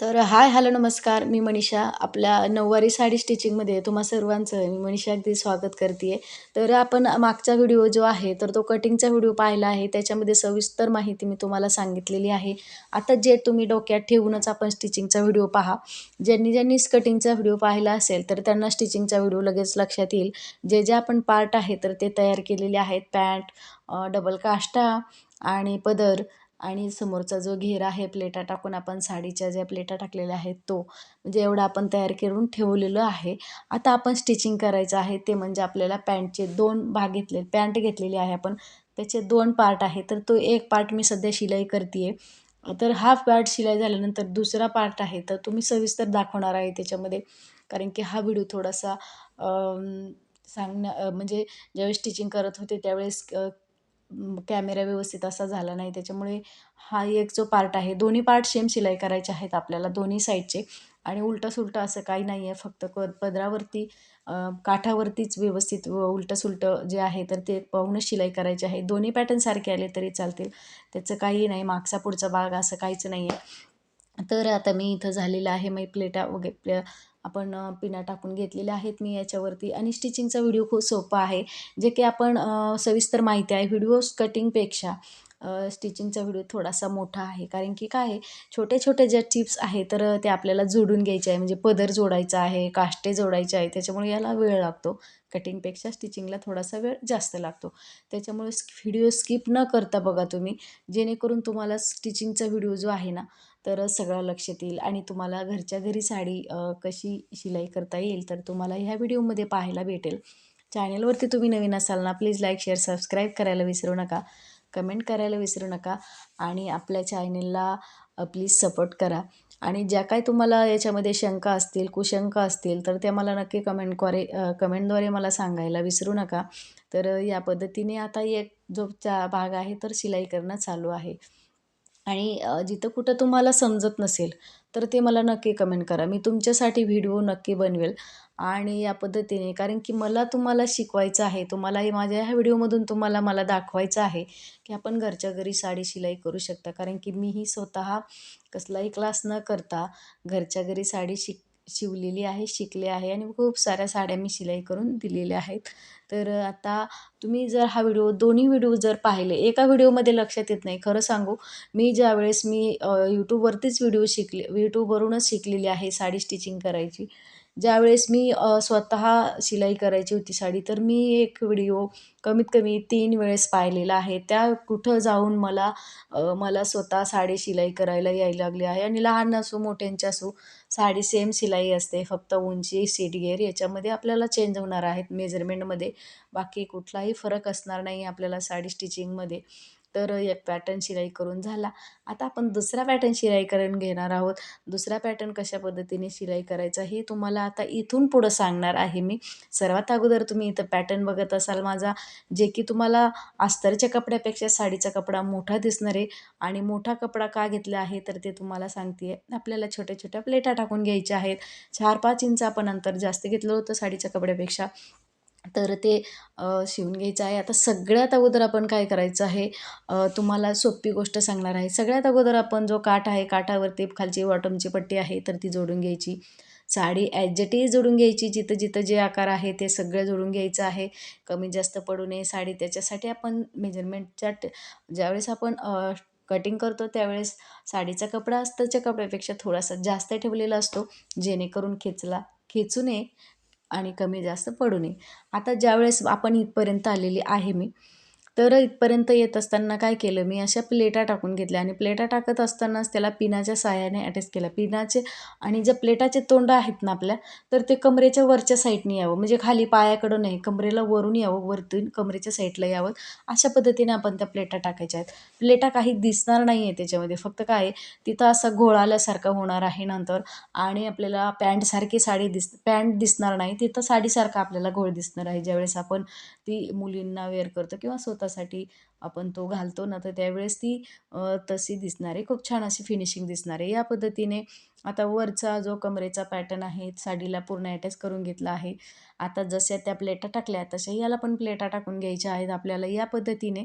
तर hi hello नमस्कार. मी मनीषा. आपल्या नऊवारी साडी स्टिचिंगमध्ये तुम्हा सर्वांचं मी मनीषा अगदी स्वागत करते आहे तर आपण मागचा व्हिडिओ जो आहे तर तो कटिंगचा व्हिडिओ पाहिला आहे. त्याच्यामध्ये सविस्तर माहिती मी तुम्हाला सांगितलेली आहे. आता जे तुम्ही डोक्यात ठेवूनच आपण स्टिचिंगचा व्हिडिओ पहा. ज्यांनी ज्यांनी कटिंगचा व्हिडिओ पाहिला असेल तर त्यांना स्टिचिंगचा व्हिडिओ लगेच लक्षात येईल. जे जे आपण पार्ट आहे तर ते तयार केलेले आहेत. पॅन्ट डबल काष्टा आणि पदर. आणि समोरचा जो घेरा आहे प्लेटा टाकून आपण साडीच्या ज्या प्लेटा टाकलेल्या आहेत तो म्हणजे एवढा आपण तयार करून ठेवलेलं आहे. आता आपण स्टिचिंग करायचं आहे ते म्हणजे आपल्याला पॅन्टचे दोन भाग घेतले पॅन्ट घेतलेली आहे आपण. त्याचे दोन पार्ट आहे तर तो एक पार्ट मी सध्या शिलाई करते आहे तर हाफ पार्ट शिलाई झाल्यानंतर दुसरा पार्ट आहे तर तुम्ही सविस्तर दाखवणार आहे त्याच्यामध्ये. कारण की हा व्हिडिओ थोडासा सांगण्या म्हणजे ज्यावेळेस स्टिचिंग करत होते त्यावेळेस कॅमेरा व्यवस्थित असा झाला नाही. त्याच्यामुळे हा एक जो पार्ट आहे दोन्ही पार्ट सेम शिलाई करायचे आहेत आपल्याला दोन्ही साईडचे आणि उलटं सुलटं असं काही नाही आहे फक्त क पदरावरती काठावरतीच व्यवस्थित उलटं सुलटं जे आहे तर ते पाहूनच शिलाई करायची आहे. दोन्ही पॅटर्न सारखे आले तरी चालतील. त्याचं काही नाही मागचा पुढचा भाग असं काहीच नाही आहे तर आता मी इथं झालेलं आहे मग प्लेटा वगैरे आपण पिना टाकून घेतलेल्या आहेत मी याच्यावरती आणि स्टिचिंगचा व्हिडिओ खूप सोपा आहे. जे की आपण सविस्तर माहिती आहे. व्हिडिओज कटिंगपेक्षा स्टिचिंगचा व्हिडिओ थोडासा मोठा आहे. कारण की काय आहे छोटे छोटे ज्या टिप्स आहे तर ते आपल्याला जोडून घ्यायचे आहे. म्हणजे पदर जोडायचा आहे काष्टे जोडायचे आहे. त्याच्यामुळे याला वेळ लागतो. कटिंगपेक्षा स्टिचिंगला थोडासा वेळ जास्त लागतो. त्याच्यामुळे व्हिडिओ स्किप न करता बघा तुम्ही. जेणेकरून तुम्हाला स्टिचिंगचा व्हिडिओ जो आहे ना तर सगळं लक्षात येईल. आणि तुम्हाला घरच्या घरी साडी कशी शिलाई करता येईल तर तुम्हाला ह्या व्हिडिओमध्ये पाहायला भेटेल. चॅनलवरती तुम्ही नवीन असाल ना प्लीज लाईक शेअर सबस्क्राईब करायला विसरू नका. कमेंट करायला विसरू नका. आणि आपल्या चॅनलला प्लीज सपोर्ट करा. आणि ज्या काय तुम्हाला याच्यामध्ये शंका असतील कुशंका असतील तर त्या मला नक्की कमेंटद्वारे कमेंटद्वारे मला सांगायला विसरू नका. तर या पद्धतीने आता एक जो चा भाग आहे तर शिलाई करणं चालू आहे. आणि जिथं कुठं तुम्हाला समजत नसेल तर ते मला नक्की कमेंट करा. मी तुमच्यासाठी व्हिडिओ नक्की बनवेल आणि या पद्धतीने कारण की मला तुम्हाला शिकवायचं आहे तुम्हालाही माझ्या ह्या व्हिडिओमधून तुम्हाला मला दाखवायचं आहे की आपण घरच्या घरी साडी शिलाई करू शकता. कारण की मीही स्वतः कसलाही क्लास न करता घरच्या घरी साडी शिक शिवलेली आहे शिकले आहे आणि खूप साऱ्या साड्या मी शिलाई करून दिलेल्या आहेत. तर आता तुम्ही जर हा व्हिडिओ दोन्ही व्हिडिओ जर पाहिले एका व्हिडिओमध्ये लक्षात येत नाही. खरं सांगू मी ज्यावेळेस मी यूट्यूबवरतीच व्हिडिओ शिकले यूट्यूबवरूनच शिकलेली आहे साडी स्टिचिंग करायची. ज्यावेळेस मी स्वतः शिलाई करायची होती साडी तर मी एक व्हिडिओ कमीत कमी तीन वेळेस पाहिलेला आहे. त्या कुठं जाऊन मला मला स्वतः साडी शिलाई करायला यायला लागली आहे आणि लहान असो मोठ्यांची असो साडी सेम शिलाई असते. फक्त उंची सीटगेर याच्यामध्ये आपल्याला चेंज होणार आहेत मेजरमेंटमध्ये. बाकी कुठलाही फरक असणार नाही आपल्याला साडी स्टिचिंगमध्ये. तर एक पॅटर्न शिलाई करून झाला. आता आपण दुसरा पॅटर्न शिलाई करून घेणार आहोत. दुसरा पॅटर्न कशा पद्धतीने शिलाई करायचा हे तुम्हाला आता इथून पुढं सांगणार आहे मी. सर्वात अगोदर तुम्ही इथं पॅटर्न बघत असाल माझा जे की तुम्हाला अस्तरच्या कपड्यापेक्षा साडीचा कपडा मोठा दिसणार आहे. आणि मोठा कपडा का घेतला आहे तर ते तुम्हाला सांगते आपल्याला छोट्या छोट्या प्लेटा टाकून घ्यायच्या आहेत. चार पाच इंच आपण अंतर जास्त घेतलं होतं साडीच्या कपड्यापेक्षा. तर ते शिवून घ्यायचं आहे. आता सगळ्यात अगोदर आपण काय करायचं आहे? तुम्हाला सोपी गोष्ट सांगणार आहे. सगळ्यात अगोदर आपण जो काठ आहे काठावरती खालची बॉटमची पट्टी आहे तर ती जोडून घ्यायची. साडी ॲडजस्टही जोडून घ्यायची. जिथं जिथं जे आकार आहे ते सगळं जोडून घ्यायचं आहे. कमी जास्त पडू नये साडी. त्याच्यासाठी आपण मेजरमेंटच्या ज्यावेळेस आपण कटिंग करतो त्यावेळेस साडीचा कपडा असताच्या कपड्यापेक्षा थोडासा जास्त ठेवलेला असतो. जेणेकरून खेचला खेचू नये. आणि कमी जास्त पडू नये. आता ज्यावेळेस आपण इथपर्यंत आलेली आहे मी तर इथपर्यंत येत असताना काय केलं? मी अशा प्लेटा टाकून घेतल्या आणि प्लेटा टाकत असतानाच त्याला पिनाच्या साह्याने अटॅच केला. पिनाचे आणि ज्या प्लेटाचे तोंड आहेत ना आपल्या तर ते कमरेच्या वरच्या साईडने यावं. म्हणजे खाली पायाकडं नाही कमरेला वरून यावं वरतून कमरेच्या साईडला यावं. अशा पद्धतीने आपण त्या प्लेटा टाकायच्या आहेत. प्लेटा काही दिसणार नाही आहे त्याच्यामध्ये. फक्त काय तिथं असा घोळाल्यासारखं होणार आहे नंतर आणि आपल्याला पॅन्टसारखी साडी दिस पॅन्ट दिसणार नाही. तिथं साडीसारखं आपल्याला घोळ दिसणार आहे. ज्यावेळेस आपण ती मुलींना वेअर करतो किंवा स्वतः स्वतःसाठी आपण तो घालतो ना तर त्यावेळेस ती तशी दिसणार आहे खूप छान अशी फिनिशिंग दिसणार. आहे या पद्धतीने आता वरचा जो कमरेचा पॅटर्न आहे साडीला पूर्ण अटॅच करून घेतला आहे. आता जशा त्या प्लेटा टाकल्या तशा याला पण प्लेटा टाकून घ्यायच्या आहेत आपल्याला. या पद्धतीने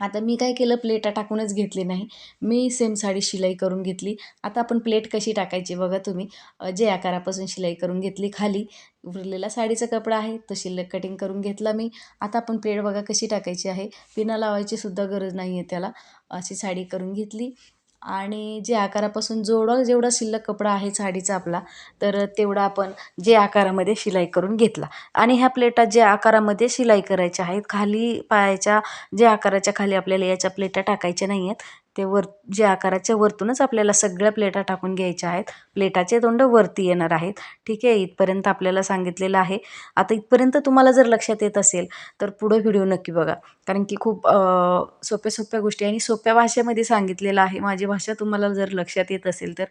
आता मी काय केलं प्लेटा टाकूनच घेतली नाही. मी सेम साडी शिलाई करून घेतली. आता आपण प्लेट कशी टाकायची बघा तुम्ही. जे आकारापासून शिलाई करून घेतली खाली. उरलेला साडीचा कपडा आहे तो शिल्लक कटिंग करून घेतला मी. आता आपण प्लेट बघा कशी टाकायची आहे. पिना लावायची सुद्धा गरज नाही आहे त्याला. अशी साडी करून घेतली. आणि जे आकारापासून जोडं जेवढा शिल्लक कपडा आहे साडीचा आपला तर तेवढा आपण जे आकारामध्ये शिलाई करून घेतला. आणि ह्या प्लेटा जे आकारामध्ये शिलाई करायच्या आहेत खाली पायाच्या जे आकाराच्या खाली आपल्याला याच्या प्लेटा टाकायच्या नाही आहेत ते वर जे आकाराच्या वरतूनच आपल्याला सगळ्या प्लेटा टाकून घ्यायच्या आहेत. प्लेटाचे तोंड वरती येणार आहेत. ठीक आहे? इथपर्यंत आपल्याला सांगितलेलं आहे. आता इथपर्यंत तुम्हाला जर लक्षात येत असेल तर पुढं व्हिडिओ नक्की बघा. कारण की खूप सोप्या सोप्या गोष्टी आणि सोप्या भाषेमध्ये सांगितलेलं आहे. माझी भाषा तुम्हाला जर लक्षात येत असेल तर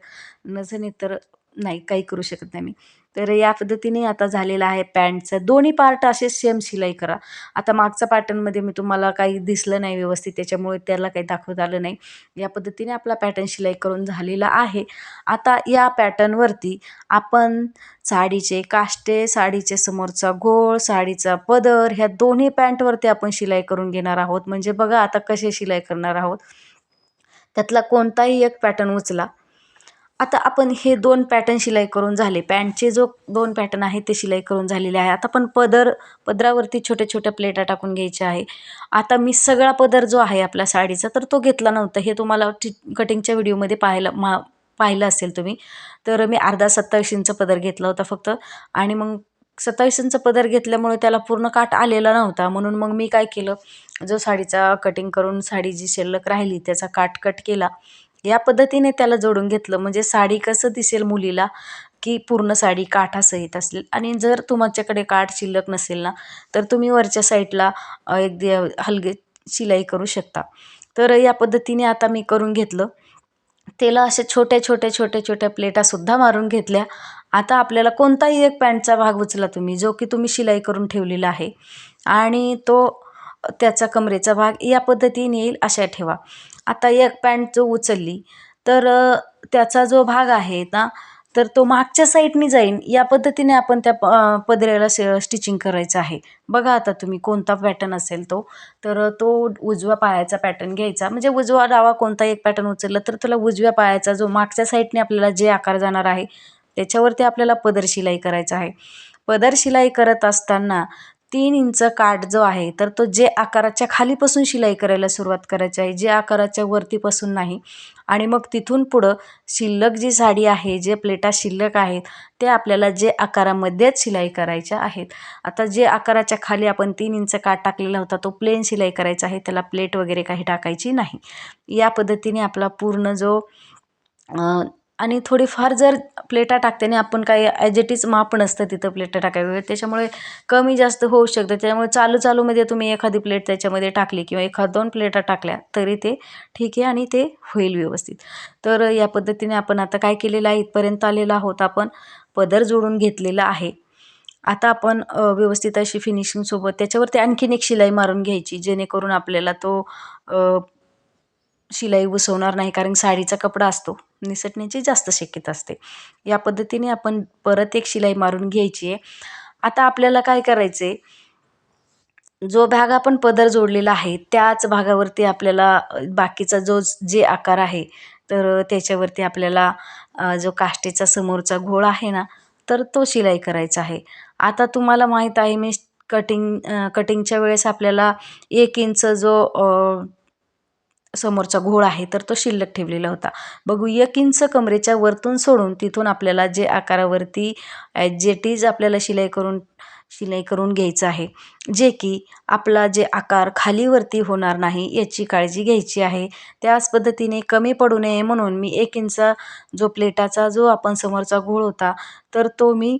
नसेल तर नाही काही करू शकत नाही मी. तर या पद्धतीने आता झालेलं आहे पॅन्टचं. दोन्ही पार्ट असे सेम शिलाई करा. आता मागचा पॅटर्नमध्ये मी तुम्हाला काही दिसलं नाही व्यवस्थित त्याच्यामुळे त्याला काही दाखवत आलं नाही. या पद्धतीने आपला पॅटर्न शिलाई करून झालेला आहे. आता या पॅटर्नवरती आपण साडीचे काष्टे साडीचे समोरचा गोळ साडीचा पदर ह्या दोन्ही पॅन्टवरती आपण शिलाई करून घेणार आहोत. म्हणजे बघा आता कसे शिलाई करणार आहोत. त्यातला कोणताही एक पॅटर्न उचला. आता आपण हे दोन पॅटर्न शिलाई करून झाले. पॅन्टचे जो दोन पॅटर्न आहे ते शिलाई करून झालेले आहे. आता पण पदर पदरावरती छोट्या छोट्या प्लेटा टाकून घ्यायच्या आहे. आता मी सगळा पदर जो आहे आपल्या साडीचा तर तो घेतला नव्हता. हे तुम्हाला टी कटिंगच्या व्हिडिओमध्ये पाहायला मा पाहिलं असेल तुम्ही. तर मी अर्धा सत्तावीस इंच पदर घेतला होता फक्त. आणि मग सत्तावीस इंच पदर घेतल्यामुळे त्याला पूर्ण काठ आलेला नव्हता. म्हणून मग मी काय केलं जो साडीचा कटिंग करून साडी जी शिल्लक राहिली त्याचा काठ कट केला. या पद्धतीने त्याला जोडून घेतलं. म्हणजे साडी कसं दिसेल मुलीला? की पूर्ण साडी काठासहित असेल. आणि जर तुमच्याकडे काठ शिल्लक नसेल ना तर तुम्ही वरच्या साईडला एक हलगे शिलाई करू शकता. तर या पद्धतीने आता मी करून घेतलं. त्याला अशा छोट्या छोट्या छोट्या छोट्या प्लेटासुद्धा मारून घेतल्या. आता आपल्याला कोणताही एक पॅन्टचा भाग उचला तुम्ही जो की तुम्ही शिलाई करून ठेवलेला आहे. आणि तो त्याचा कमरेचा भाग या पद्धतीने येईल अशा ठेवा. आता एक पॅन्ट जो उचलली तर त्याचा जो भाग आहे ना तर तो मागच्या साईडने जाईन. या पद्धतीने आपण त्या प पदऱ्याला स्टिचिंग करायचं आहे. बघा आता तुम्ही कोणता पॅटर्न असेल तो. तर तो उजव्या पायाचा पॅटर्न घ्यायचा. म्हणजे उजवा डावा कोणता एक पॅटर्न उचलला तर त्याला उजव्या पायाचा जो मागच्या साईडने आपल्याला जे आकार जाणार आहे त्याच्यावरती आपल्याला पदर शिलाई करायचा आहे. पदर शिलाई करत असताना तीन इंच काठ जो आहे तर तो जे आकाराच्या खालीपासून शिलाई करायला सुरुवात करायची आहे जे आकाराच्या वरतीपासून नाही. आणि मग तिथून पुढं शिल्लक जी साडी आहे जे प्लेटा शिल्लक आहेत ते आपल्याला जे आकारामध्येच शिलाई करायच्या आहेत. आता जे आकाराच्या खाली आपण तीन इंच काठ टाकलेला होता तो प्लेन शिलाई करायचा आहे त्याला प्लेट वगैरे काही टाकायची नाही. या पद्धतीने आपला पूर्ण जो आणि थोडीफार जर प्लेटा टाकताना आपण काही ॲज इट इज माप नसतं तिथं प्लेटा टाकायला त्याच्यामुळे कमी जास्त होऊ शकतं. त्याच्यामुळे चालू चालूमध्ये तुम्ही एखादी प्लेट त्याच्यामध्ये टाकली किंवा एखाद दोन प्लेटा टाकल्या तरी ते ठीक आहे आणि ते होईल व्यवस्थित. तर या पद्धतीने आपण आता काय केलेलं आहे? इथपर्यंत आलेला आहोत आपण. पदर जोडून घेतलेला आहे. आता आपण व्यवस्थित अशी फिनिशिंगसोबत त्याच्यावरती आणखीन एक शिलाई मारून घ्यायची जेणेकरून आपल्याला तो शिलाई बसवणार नाही कारण साडीचा कपडा असतो. निसटण्याची जास्त शक्यता असते. या पद्धतीने आपण परत एक शिलाई मारून घ्यायची आहे. आता आपल्याला काय करायचं आहे जो भाग आपण पदर जोडलेला आहे त्याच भागावरती आपल्याला बाकीचा जो जे आकार आहे तर त्याच्यावरती आपल्याला जो काष्टीचा समोरचा घोळ आहे ना तर तो शिलाई करायचा आहे. आता तुम्हाला माहीत आहे मी कटिंग कटिंगच्या वेळेस आपल्याला एक इंच जो समोरचा घोळ आहे तर तो शिल्लक ठेवलेला होता. बघू एक इंच कमरेच्या वरतून सोडून तिथून आपल्याला जे आकारावरती ॲजेटीज आपल्याला शिलाई करून शिलाई करून घ्यायचं आहे जे की आपला जे आकार खालीवरती होणार नाही याची काळजी घ्यायची आहे. त्याच पद्धतीने कमी पडू नये म्हणून मी एक इंच जो प्लेटाचा जो आपण समोरचा घोळ होता तर तो मी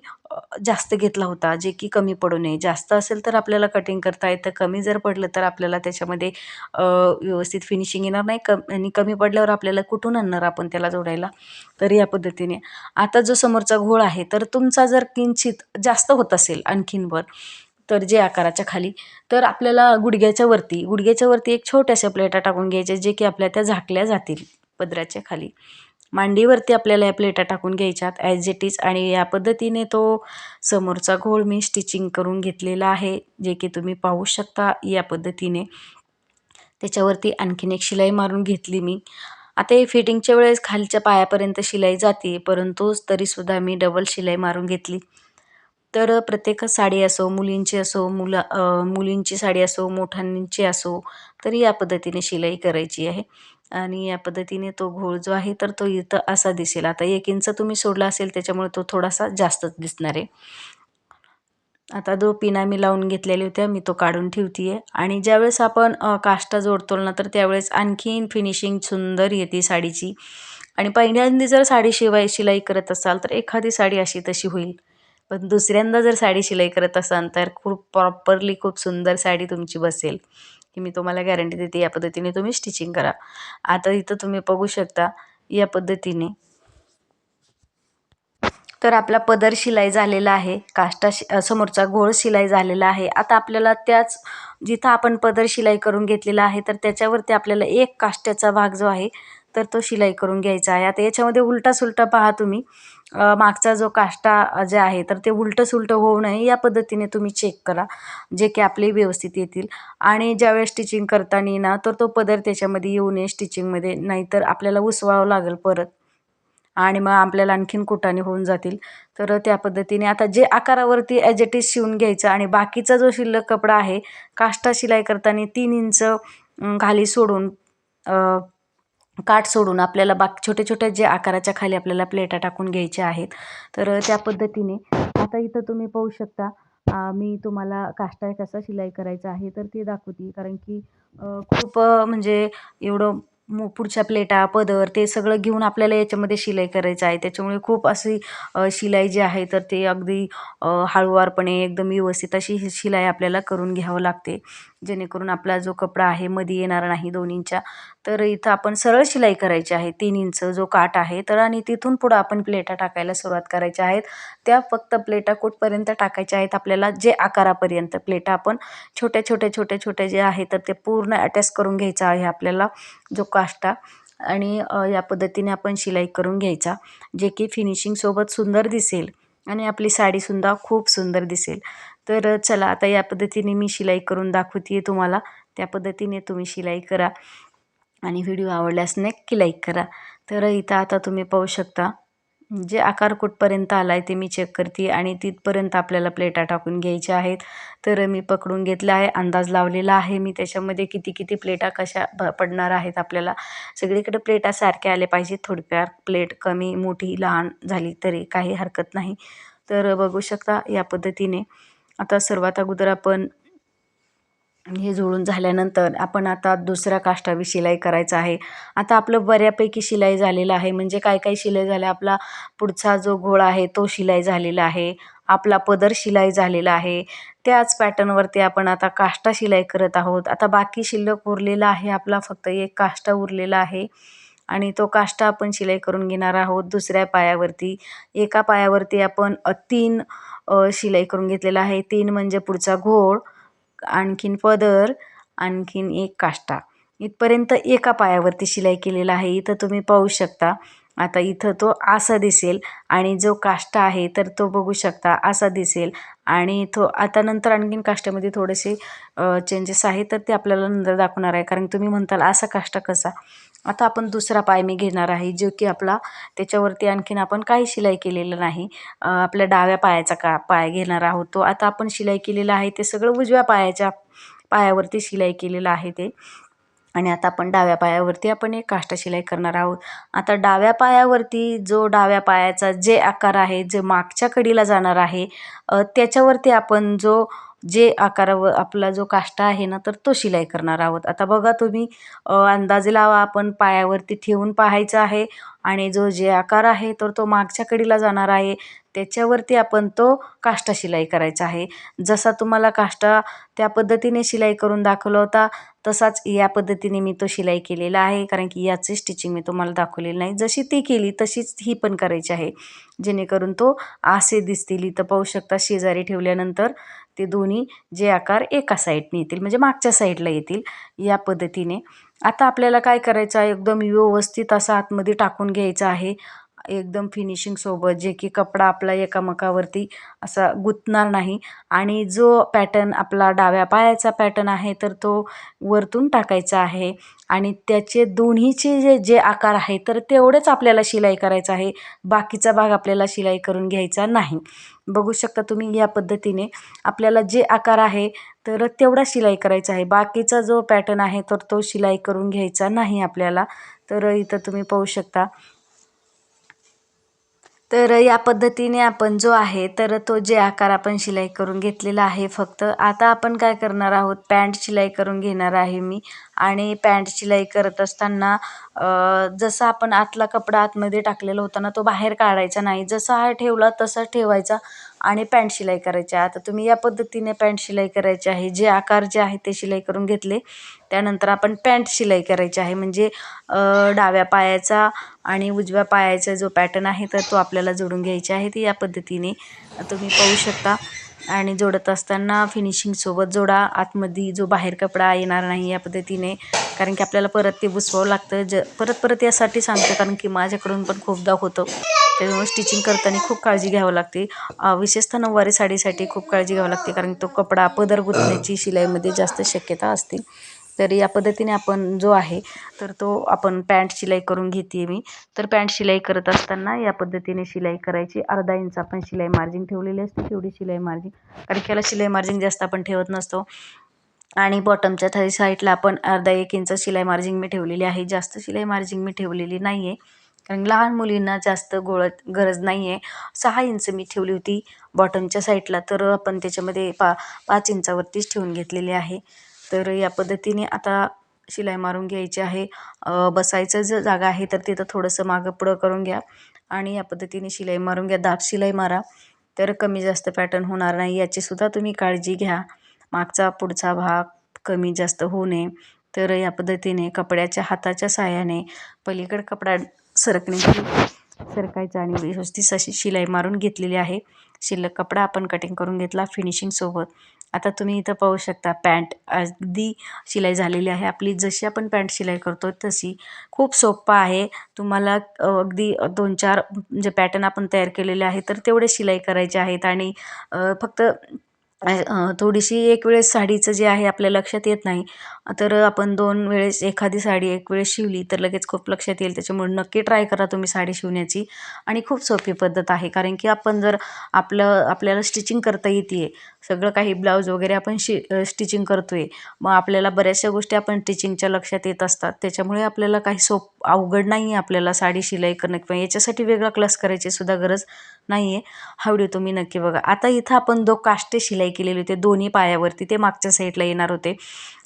जास्त घेतला होता जे की कमी पडू नये. जास्त असेल तर आपल्याला कटिंग करता येतं. कमी जर पडलं तर आपल्याला त्याच्यामध्ये व्यवस्थित फिनिशिंग येणार नाही. क आणि कमी पडल्यावर आपल्याला कुठून आणणार आपण त्याला जोडायला? तर या पद्धतीने. आता जो समोरचा घोळ आहे तर तुमचा जर किंचित जास्त होत असेल आणखीनवर तर जे आकाराच्या खाली तर आपल्याला गुडघ्याच्या वरती गुडघ्याच्या वरती एक छोट्याशा प्लेटा टाकून घ्यायच्या जे की आपल्या त्या झाकल्या जातील पदराच्या खाली. मांडीवरती आपल्याला या प्लेटा टाकून घ्यायच्यात. ॲज इट इज आणि या पद्धतीने तो समोरचा घोळ मी स्टिचिंग करून घेतलेला आहे जे की तुम्ही पाहू शकता या पद्धतीने. त्याच्यावरती आणखीन एक शिलाई मारून घेतली मी. आता हे फिटिंगच्या वेळेस खालच्या पायापर्यंत शिलाई जाते परंतु तरीसुद्धा मी डबल शिलाई मारून घेतली. तर प्रत्येक साडी असो मुलींची असो मुला मुलींची साडी असो मोठ्यांची असो तरी या पद्धतीने शिलाई करायची आहे. आणि या पद्धतीने तो घोळ जो आहे तर तो इथं असा दिसेल. आता एक इंच तुम्ही सोडला असेल त्याच्यामुळे तो थोडासा जास्तच दिसणार आहे. आता जो पिना मी लावून घेतलेल्या होत्या मी तो काढून ठेवते आहे आणि ज्यावेळेस आपण काष्टा जोडतो ना तर त्यावेळेस आणखीन फिनिशिंग सुंदर येते साडीची. आणि पहिल्यांदा जर साडी शिवाय शिलाई करत असाल तर एखादी साडी अशी तशी होईल. पण दुसऱ्यांदा जर साडी शिलाई करत असाल तर खूप प्रॉपरली खूप सुंदर साडी तुमची बसेल. ही मी तुम्हाला गॅरंटी देते या पद्धतीने तुम्ही स्टिचिंग करा. आता इथं तुम्ही बघू शकता या पद्धतीने. तर आपला पदर शिलाई झालेला आहे काष्टा शि समोरचा घोळ शिलाई झालेला आहे. आता आपल्याला त्याच जिथं आपण पदर शिलाई करून घेतलेला आहे तर त्याच्यावरती आपल्याला एक काष्ट्याचा भाग जो आहे तर तो शिलाई करून घ्यायचा आहे. आता याच्यामध्ये उलटा सुलटा पहा तुम्ही. मागचा जो काष्टा जे आहे तर ते उलटं सुलटं होऊ नये या पद्धतीने तुम्ही चेक करा जे की आपले व्यवस्थित येतील. आणि ज्यावेळेस स्टिचिंग करताना ना तर तो पदर त्याच्यामध्ये येऊ नये स्टिचिंगमध्ये नाहीतर आपल्याला उसवावं लागेल परत. आणि मग आपल्याला आणखीन कुटाने होऊन जातील. तर त्या पद्धतीने आता जे आकारावरती ॲज इट इज शिवून घ्यायचं आणि बाकीचा जो शिल्लक कपडा आहे काष्टा शिलाई करताना तीन इंच खाली सोडून काठ सोडून आपल्याला बाक छोट्या छोट्या जे आकाराच्या खाली आपल्याला प्लेटा टाकून घ्यायच्या आहेत. तर त्या पद्धतीने आता इथं तुम्ही पाहू शकता मी तुम्हाला काष्टा कसा शिलाई करायचा आहे तर ते दाखवते. कारण की खूप म्हणजे एवढं मो पुढच्या प्लेटा पदर ते सगळं घेऊन आपल्याला याच्यामध्ये शिलाई करायचं आहे. त्याच्यामुळे खूप अशी शिलाई जी आहे तर ते अगदी हळूवारपणे एकदम व्यवस्थित अशी ही शिलाई आपल्याला करून घ्यावं लागते. जेणेकरून आपला जो कपडा आहे मध्ये येणार नाही दोन इंचा तर इथं आपण सरळ शिलाई करायची आहे तीन इंच जो काठ आहे तर आणि तिथून पुढं आपण प्लेटा टाकायला सुरुवात करायच्या आहेत. त्या फक्त प्लेटा कुठपर्यंत टाकायच्या आहेत. आपल्याला जे आकारापर्यंत प्लेटा आपण छोट्या छोट्या छोट्या छोट्या जे आहे तर ते पूर्ण अटॅच करून घ्यायचं आहे आपल्याला. जो काष्टा आणि या पद्धतीने आपण शिलाई करून घ्यायचा जे की फिनिशिंगसोबत सुंदर दिसेल आणि आपली साडीसुद्धा खूप सुंदर दिसेल. तर चला आता या पद्धतीने मी शिलाई करून दाखवते आहे तुम्हाला. त्या पद्धतीने तुम्ही शिलाई करा आणि व्हिडिओ आवडल्यास नक्की लाईक करा. तर इथं आता तुम्ही पाहू शकता जे आकार कुठपर्यंत आला आहे ते मी चेक करते आणि तिथपर्यंत आपल्याला प्लेटा टाकून घ्यायच्या आहेत. तर मी पकडून घेतला आहे अंदाज लावलेला आहे मी त्याच्यामध्ये किती किती प्लेटा कशा भ पडणार आहेत आपल्याला. सगळीकडे प्लेटा सारख्या आल्या पाहिजेत थोडीफार प्लेट कमी मोठी लहान झाली तरी काही हरकत नाही. तर बघू शकता या पद्धतीने. आता सर्वात अगोदर आपण हे जुळून झाल्यानंतर आपण आता दुसऱ्या काष्टावी शिलाई करायचं आहे. आता आपलं बऱ्यापैकी शिलाई झालेलं आहे. म्हणजे काय काय शिलाई झाल्या आपला पुढचा जो घोळा आहे तो शिलाई झालेला आहे. आपला पदर शिलाई झालेला आहे. त्याच पॅटर्नवरती आपण आता काष्टा शिलाई करत आहोत. आता बाकी शिल्लक उरलेला आहे. आपला फक्त एक काष्टा उरलेला आहे. आणि तो काष्टा आपण शिलाई करून घेणार आहोत दुसऱ्या पायावरती. एका पायावरती आपण तीन शिलाई करून घेतलेला आहे. तीन म्हणजे पुढचा घोळ आणखीन पदर आणखीन एक काष्टा. इथपर्यंत एका पायावरती शिलाई केलेला आहे. इथं तुम्ही पाहू शकता. आता इथं तो असा दिसेल आणि जो काष्टा आहे तर तो बघू शकता असा दिसेल. आणि तो आता नंतर आणखीन काष्टामध्ये थोडेसे चेंजेस आहे तर ते आपल्याला नंतर दाखवणार आहे. कारण तुम्ही म्हणताल असा काष्टा कसा? आता आपण दुसरा पाय मी घेणार आहे जो की आपला त्याच्यावरती आणखीन आपण काही शिलाई केलेलं नाही. आपल्या डाव्या पायाचा का पाय घेणार आहोत तो. आता आपण शिलाई केलेला आहे ते सगळं उजव्या पायाच्या पायावरती शिलाई केलेलं आहे ते. आणि आता आपण डाव्या पायावरती आपण एक काष्टा शिलाई करणार आहोत. आता डाव्या पायावरती जो डाव्या पायाचा जे आकार आहे जे मागच्या कडीला जाणार आहे त्याच्यावरती आपण जो जे आकारावर आपला जो काष्टा आहे ना तर तो शिलाई करणार आहोत. आता बघा तुम्ही अंदाजे लावा आपण पायावरती ठेवून पाहायचं आहे आणि जो जे आकार आहे तर तो मागच्या कडीला जाणार आहे. त्याच्यावरती आपण तो काष्टा शिलाई करायचा आहे. जसा तुम्हाला काष्टा त्या पद्धतीने शिलाई करून दाखवला होता तसाच या पद्धतीने मी तो शिलाई केलेला आहे. कारण की याची स्टिचिंग मी तुम्हाला दाखवलेली नाही. जशी ती केली तशीच ही पण करायची आहे. जेणेकरून तो आसे दिसतील. इथं पाहू शकता शेजारी ठेवल्यानंतर ते दोन्ही जे आकार एका साईडने येतील म्हणजे मागच्या साईडला येतील या पद्धतीने. आता आपल्याला काय करायचं आहे? एकदम व्यवस्थित असा आतमध्ये टाकून घ्यायचं आहे. एकदम फिनिशिंगसोबत जे की कपडा आपला एकामेकावरती असा गुंतणार नाही. आणि जो पॅटर्न आपला डाव्या पायाचा पॅटर्न आहे तर तो वरतून टाकायचा आहे. आणि त्याचे दोन्हीचे जे जे आकार आहे तर तेवढेच आपल्याला शिलाई करायचं आहे. बाकीचा भाग आपल्याला शिलाई करून घ्यायचा नाही. बघू शकता तुम्ही या पद्धतीने आपल्याला जे आकार आहे तर तेवढा शिलाई करायचा आहे. बाकीचा जो पॅटर्न आहे तर तो शिलाई करून घ्यायचा नाही आपल्याला. तर इथं तुम्ही पाहू शकता तर या पद्धतीने आपण जो आहे तर तो जे आकार आपण शिलाई करून घेतलेला आहे फक्त आता आपण काय करणार आहोत? पॅन्ट शिलाई करून घेणार आहे मी. आणि पॅन्ट शिलाई करत असताना जसा आपण आतला कपडा आतमध्ये टाकलेला होता ना तो बाहेर काढायचा नाही. जसा हा ठेवला तसा ठेवायचा आणि पॅन्ट शिलाई करायची. आता तुम्ही या पद्धतीने पॅन्ट शिलाई करायची आहे. जे आकार जे आहे ते शिलाई करून घेतले. त्यानंतर आपण पॅन्ट शिलाई करायची आहे. म्हणजे डाव्या पायाचा आणि उजव्या पायाचा जो पॅटर्न आहे तर तो आपल्याला जोडून घ्यायचा आहे. ते या पद्धतीने तुम्ही पाहू शकता. आणि जोडत असताना फिनिशिंगसोबत जोडा. आतमध्ये जो बाहेर कपडा येणार नाही या पद्धतीने. कारण की आपल्याला परत ते बुसवावं लागतं. ज परत परत यासाठी सांगतो कारण की माझ्याकडून पण खूपदा होतं. त्याच्यामुळे स्टिचिंग करताना खूप काळजी घ्यावं लागते. विशेषतः नऊवारी साडीसाठी खूप काळजी घ्यावी लागते. कारण तो कपडा पदर गुंतण्याची शिलाईमध्ये जास्त शक्यता असते. तर या पद्धतीने आपण जो आहे तर तो आपण पॅन्ट शिलाई करून घेते मी. तर पॅन्ट शिलाई करत असताना या पद्धतीने शिलाई करायची. अर्धा इंच आपण शिलाई मार्जिन ठेवलेली असते तेवढी शिलाई मार्जिन. कारण की याला शिलाई मार्जिन जास्त आपण ठेवत नसतो. आणि बॉटमच्या थाली साईडला आपण अर्धा एक इंच शिलाई मार्जिन मी ठेवलेली आहे. जास्त शिलाई मार्जिन मी ठेवलेली नाही आहे कारण लहान मुलींना जास्त गोळत गरज नाही आहे सहा इंच मी ठेवली होती बॉटमच्या साईडला तर आपण त्याच्यामध्ये पा पाच इंचावरतीच ठेवून घेतलेली आहे. तर या पद्धतीने आता शिलाई मारून घ्यायची आहे. बसायचं जर जागा आहे तर तिथं थोडंसं मागं पुढं करून घ्या. आणि या पद्धतीने शिलाई मारून घ्या. दाब शिलाई मारा. तर कमी जास्त पॅटर्न होणार नाही. याचीसुद्धा तुम्ही काळजी घ्या. मागचा पुढचा भाग कमी जास्त होऊ नये. तर या पद्धतीने कपड्याच्या हाताच्या साह्याने पलीकड कपडा सरकण्याची सरकायचा आणि व्यवस्थित अशी शिलाई मारून घेतलेली आहे. शिल्लक कपडा आपण कटिंग करून घेतला. फिनिशिंगसोबत आता तुम्ही इथं पाहू शकता पॅन्ट अगदी शिलाई झालेली आहे. आपली जशी आपण पॅन्ट शिलाई करतो तशी खूप सोप्पा आहे. तुम्हाला अगदी दोन चार जे पॅटर्न आपण तयार केलेले आहे तर तेवढे शिलाई करायचे आहेत. आणि फक्त थोडीशी एक वेळेस साडीचं जे आहे आपल्या लक्षात येत नाही. तर आपण दोन वेळेस एखादी साडी एक वेळेस शिवली तर लगेच खूप लक्षात येईल. त्याच्यामुळे नक्की ट्राय करा तुम्ही साडी शिवण्याची. आणि खूप सोपी पद्धत आहे. कारण की आपण जर आपलं आपल्याला स्टिचिंग करता येते आहे सगळं काही ब्लाऊज वगैरे आपण शि स्टिचिंग करतो आहे मग आपल्याला बऱ्याचशा गोष्टी आपण स्टिचिंगच्या लक्षात येत असतात. त्याच्यामुळे आपल्याला काही सोप अवघड नाही आहे आपल्याला साडी शिलाई करणं किंवा याच्यासाठी वेगळा क्लास करायची सुद्धा गरज नाही आहे हा व्हिडिओ तुम्ही नक्की बघा. आता इथं आपण दो काष्टे शिलाई केलेले होते. दोन्ही पायावरती ते मागच्या साईडला येणार होते.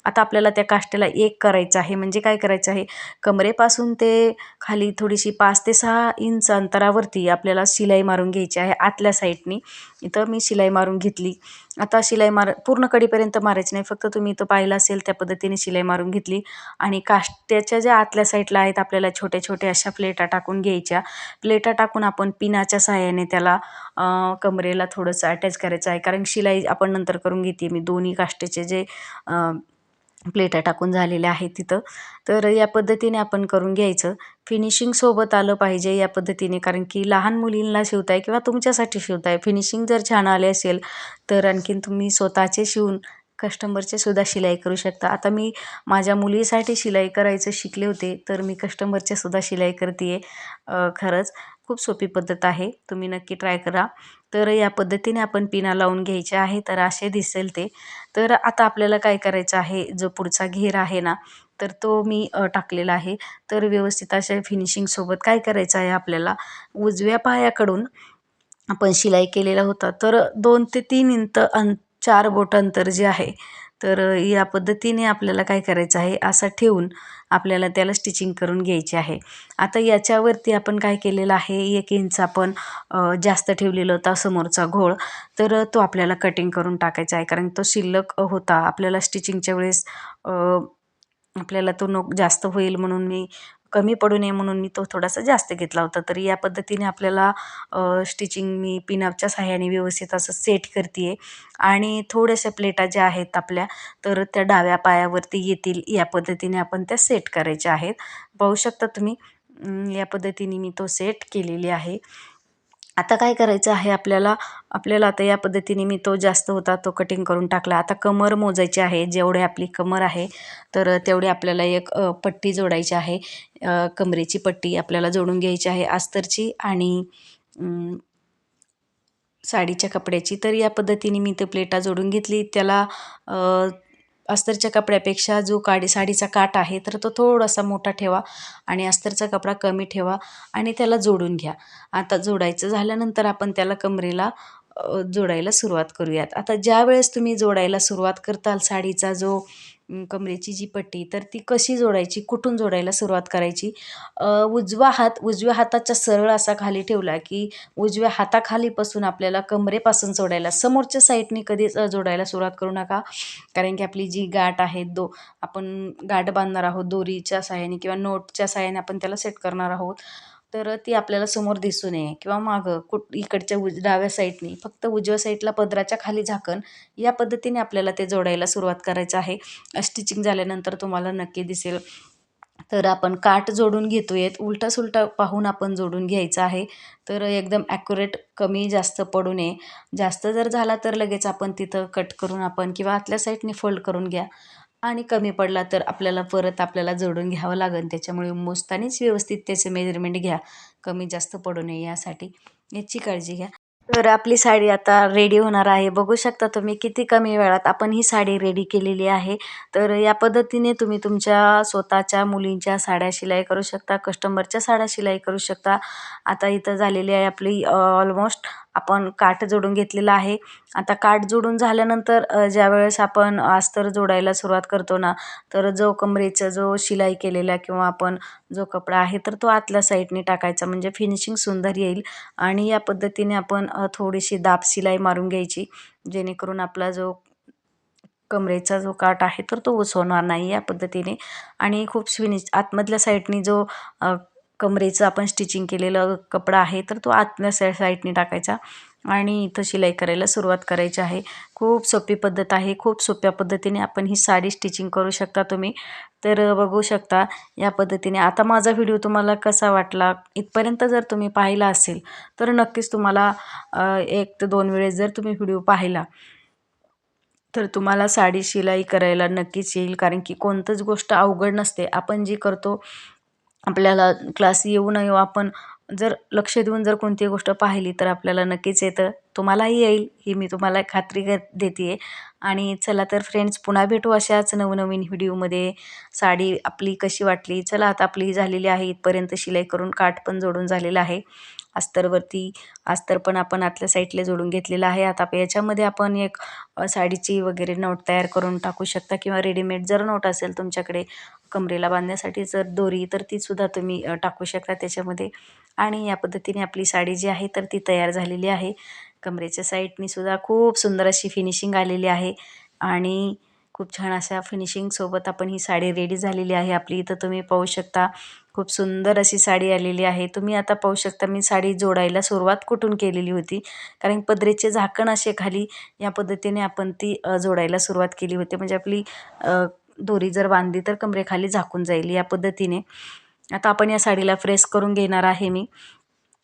आता आपल्याला त्या काष्टेला एक करायचं आहे. म्हणजे काय करायचं आहे? कमरेपासून ते खाली थोडीशी पाच ते सहा इंच अंतरावरती आपल्याला शिलाई मारून घ्यायची आहे आतल्या साईडनी. इथं मी शिलाई मारून घेतली. आता शिलाई मार पूर्ण कडीपर्यंत मारायची नाही. फक्त तुम्ही इथं पाहिलं असेल त्या पद्धतीने शिलाई मारून घेतली. आणि काष्ट्याच्या ज्या आतल्या साईडला आहेत आपल्याला छोट्या छोट्या अशा प्लेटा टाकून घ्यायच्या. प्लेटा टाकून आपण पिनाच्या सहाय्याने त्याला कमरेला थोडंसं अटॅच करायचं आहे. कारण शिलाई आपण नंतर करून घेते मी दोन्ही काष्ट्याचे जे प्लेटा टाकून झालेल्या आहेत तिथं. तर या पद्धतीने आपण करून घ्यायचं. फिनिशिंग सोबत आलं पाहिजे या पद्धतीने कारण की लहान मुलींना शिवताय किंवा तुमच्यासाठी शिवताय. फिनिशिंग जर छान आले असेल तर आणखीन तुम्ही स्वतःचे शिवून कस्टमरचे सुद्धा शिलाई करू शकता. आता मी माझ्या मुलीसाठी शिलाई करायचं शिकले होते तर मी कस्टमरचे सुद्धा शिलाई करते आहे खरंच खूप सोपी पद्धत आहे. तुम्ही नक्की ट्राय करा. तर या पद्धतीने आपण पिना लावून घ्यायचे आहे. तर असे दिसेल ते. तर आता आपल्याला काय करायचं आहे? जो पुढचा घेर आहे ना तर तो मी टाकलेला आहे. तर व्यवस्थित अशा फिनिशिंगसोबत काय करायचं आहे आपल्याला? उजव्या पायाकडून आपण शिलाई केलेला होता. तर दोन ते तीन इंच अं चार बोट अंतर जे आहे तर या पद्धतीने आपल्याला काय करायचं आहे? असा ठेवून आपल्याला त्याला स्टिचिंग करून घ्यायची आहे. आता याच्यावरती आपण काय केलेलं आहे? एक इंच आपण जास्त ठेवलेला होता समोरचा घोळ. तर तो आपल्याला कटिंग करून टाकायचा आहे. कारण तो शिल्लक होता. आपल्याला स्टिचिंगच्या वेळेस आपल्याला तो नोक जास्त होईल म्हणून मी कमी पडू नये म्हणून मी तो थोडासा जास्त घेतला होता. तर या पद्धतीने आपल्याला स्टिचिंग मी पिनअपच्या सहाय्याने व्यवस्थित असं सेट करते आहे आणि थोड्याशा प्लेटा ज्या आहेत आपल्या तर त्या डाव्या पायावरती येतील. या पद्धतीने आपण त्या सेट करायच्या आहेत. पाहू शकता तुम्ही या पद्धतीने मी तो सेट केलेली आहे. आता काय करायचं आहे आपल्याला? आपल्याला आता या पद्धतीने मी तो जास्त होता तो कटिंग करून टाकला. आता कमर मोजायची आहे जेवढे आपली कमर आहे तर तेवढे आपल्याला एक पट्टी जोडायची आहे. कमरेची पट्टी आपल्याला जोडून घ्यायची आहे अस्तरची आणि साडीच्या कपड्याची. तर या पद्धतीने मी ते प्लेटा जोडून घेतली. त्याला अस्तरच्या कपड्यापेक्षा जो काडी साडीचा काठ आहे तर तो थोडासा मोठा ठेवा आणि अस्तरचा कपडा कमी ठेवा आणि त्याला जोडून घ्या. आता जोडायचं झाल्यानंतर आपण त्याला कमरेला जोडायला सुरुवात करूयात. आता ज्या वेळेस तुम्ही जोडायला सुरुवात करताल साडीचा जो कमरेची जी पट्टी तर ती कशी जोडायची? कुठून जोडायला सुरुवात करायची? उजवा हात उजव्या हाताच्या सरळ असा खाली ठेवला की उजव्या हाताखालीपासून आपल्याला कमरेपासून जोडायला समोरच्या साईडने कधीच जोडायला सुरुवात करू नका. कारण की आपली जी गाठ आहे दो आपण गाठ बांधणार आहोत दोरीच्या साहाय्याने किंवा नोटच्या साहाय्याने आपण त्याला सेट करणार आहोत. तर ती आपल्याला समोर दिसू नये. किंवा मागं कुठ इकडच्या उज डाव्या साईडने फक्त उजव्या साईडला पदराच्या खाली झाकण या पद्धतीने आपल्याला ते जोडायला सुरुवात करायचं आहे. स्टिचिंग झाल्यानंतर तुम्हाला नक्की दिसेल. तर आपण काठ जोडून घेतोयत. उलटा सुलटा पाहून आपण जोडून घ्यायचं आहे. तर एकदम ॲक्युरेट कमी जास्त पडू नये. जास्त जर झाला तर लगेच आपण तिथं कट करून आपण किंवा आतल्या साईडने फोल्ड करून घ्या. आणि कमी पडला तर आपल्याला परत आपल्याला जोडून घ्यावं लागेल त्याच्यामुळे मोजतानीच व्यवस्थित त्याचे मेजरमेंट घ्या. कमी जास्त पडू नये यासाठी. याची काळजी घ्या. तर आपली साडी आता रेडी होणार आहे. बघू शकता तुम्ही किती कमी वेळात आपण ही साडी रेडी केलेली आहे. तर या पद्धतीने तुम्ही तुमच्या स्वतःच्या मुलींच्या साड्या शिलाई करू शकता. कस्टमरच्या साड्या शिलाई करू शकता. आता इथं झालेली आहे आपली ऑलमोस्ट आपण काठ जोडून घेतलेला आहे. आता काठ जोडून झाल्यानंतर ज्यावेळेस आपण अस्तर जोडायला सुरुवात करतो ना तर जो कमरेचा जो शिलाई केलेला किंवा आपण जो कपडा आहे तर तो आतल्या साईडने टाकायचा. म्हणजे फिनिशिंग सुंदर येईल आणि या पद्धतीने आपण थोडीशी दाब शिलाई मारून घ्यायची जेणेकरून आपला जो कमरेचा जो काठ आहे तर तो उसवणार नाही या पद्धतीने. आणि खूप फिनिश आतमधल्या साईडनी जो कमरेचं आपण स्टिचिंग केलेलं कपडा आहे तर तो आतल्या सा साईडने टाकायचा आणि इथं शिलाई करायला सुरुवात करायची आहे. खूप सोपी पद्धत आहे खूप सोप्या पद्धतीने आपण ही साडी स्टिचिंग करू शकता तुम्ही. तर बघू शकता या पद्धतीने. आता माझा व्हिडिओ तुम्हाला कसा वाटला इथपर्यंत जर तुम्ही पाहिला असेल तर नक्कीच तुम्हाला एक ते दोन वेळेस जर तुम्ही व्हिडिओ पाहिला तर तुम्हाला साडी शिलाई करायला नक्कीच येईल. कारण की कोणतंच गोष्ट अवघड नसते. आपण जी करतो आपल्याला क्लास येऊ न येऊ आपण जर लक्ष देऊन जर कोणती गोष्ट पाहिली तर आपल्याला नक्कीच येतं. तुम्हालाही येईल ही मी तुम्हाला खात्री कर देते आहे आणि चला तर फ्रेंड्स पुन्हा भेटू अशाच नवनवीन व्हिडिओमध्ये साडी आपली कशी वाटली? चला आता आपली झालेली आहे इथपर्यंत शिलाई करून काठ पण जोडून झालेलं आहे. अस्तरवरती अस्तर पण आपण आतल्या साईडला जोडून घेतलेलं आहे. आता याच्यामध्ये आपण एक साडीची वगैरे नोट तयार करून टाकू शकता किंवा रेडीमेड जर नोट असेल तुमच्याकडे कमरेला बांधण्यासाठी जर दोरी तर तीसुद्धा तुम्ही टाकू शकता त्याच्यामध्ये. आणि या पद्धतीने आपली साडी जी आहे तर ती तयार झालेली आहे. कमरेच्या साईडनीसुद्धा खूप सुंदर अशी फिनिशिंग आलेली आहे. आणि खूप छान अशा फिनिशिंगसोबत आपण ही साडी रेडी झालेली आहे. आपली इथं तुम्ही पाहू शकता खूप सुंदर अशी साडी आलेली आहे. तुम्ही आता पाहू शकता मी साडी जोडायला सुरुवात कुठून केलेली होती? कारण पदरेचे झाकण असे खाली या पद्धतीने आपण ती जोडायला सुरुवात केली होती. म्हणजे आपली दोरी जर बांधली तर कमरेखाली झाकून जाईल या पद्धतीने. आता आपण या साडीला फ्रेस करून घेणार आहे मी.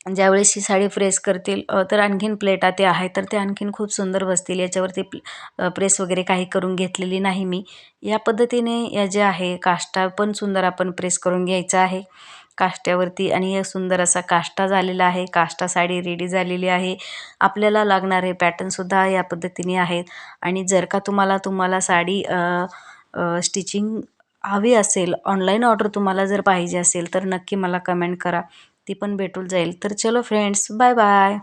ज्यावेळेस ही साडी प्रेस करतील तर आणखीन प्लेटा ते आहे तर ते आणखीन खूप सुंदर बसतील. याच्यावरती प्रेस वगैरे काही करून घेतलेली नाही मी. या पद्धतीने या जे आहे काष्टा पण सुंदर आपण प्रेस करून घ्यायचा आहे. काष्ट्यावरती आणि हे सुंदर असा काष्टा झालेला आहे. काष्टा साडी रेडी झालेली आहे. आपल्याला लागणारे पॅटर्नसुद्धा या पद्धतीने आहेत. आणि जर का तुम्हाला तुम्हाला साडी स्टिचिंग हवी असेल ऑनलाईन ऑर्डर तुम्हाला जर पाहिजे असेल तर नक्की मला कमेंट करा. ती पण भेटून जाईल. तर चलो फ्रेंड्स बाय बाय